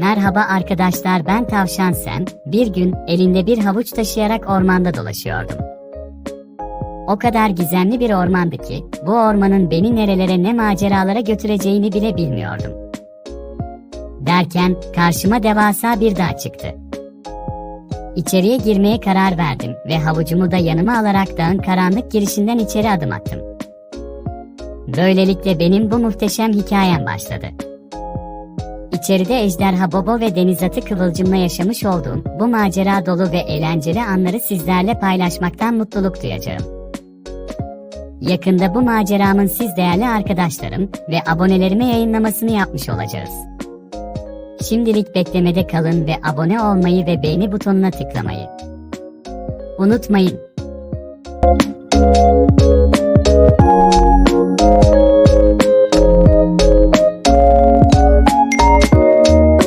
Merhaba arkadaşlar ben Tavşan Sen. Bir gün elinde bir havuç taşıyarak ormanda dolaşıyordum. O kadar gizemli bir ormandı ki bu ormanın beni nerelere ne maceralara götüreceğini bile bilmiyordum. Derken karşıma devasa bir dağ çıktı. İçeriye girmeye karar verdim ve havucumu da yanıma alarak dağın karanlık girişinden içeri adım attım. Böylelikle benim bu muhteşem hikayem başladı. İçeride ejderha Bobo ve deniz atı Kıvılcım'la yaşamış olduğum bu macera dolu ve eğlenceli anları sizlerle paylaşmaktan mutluluk duyacağım. Yakında bu maceramın siz değerli arkadaşlarım ve abonelerime yayınlamasını yapmış olacağız. Şimdilik beklemede kalın ve abone olmayı ve beğeni butonuna tıklamayı unutmayın.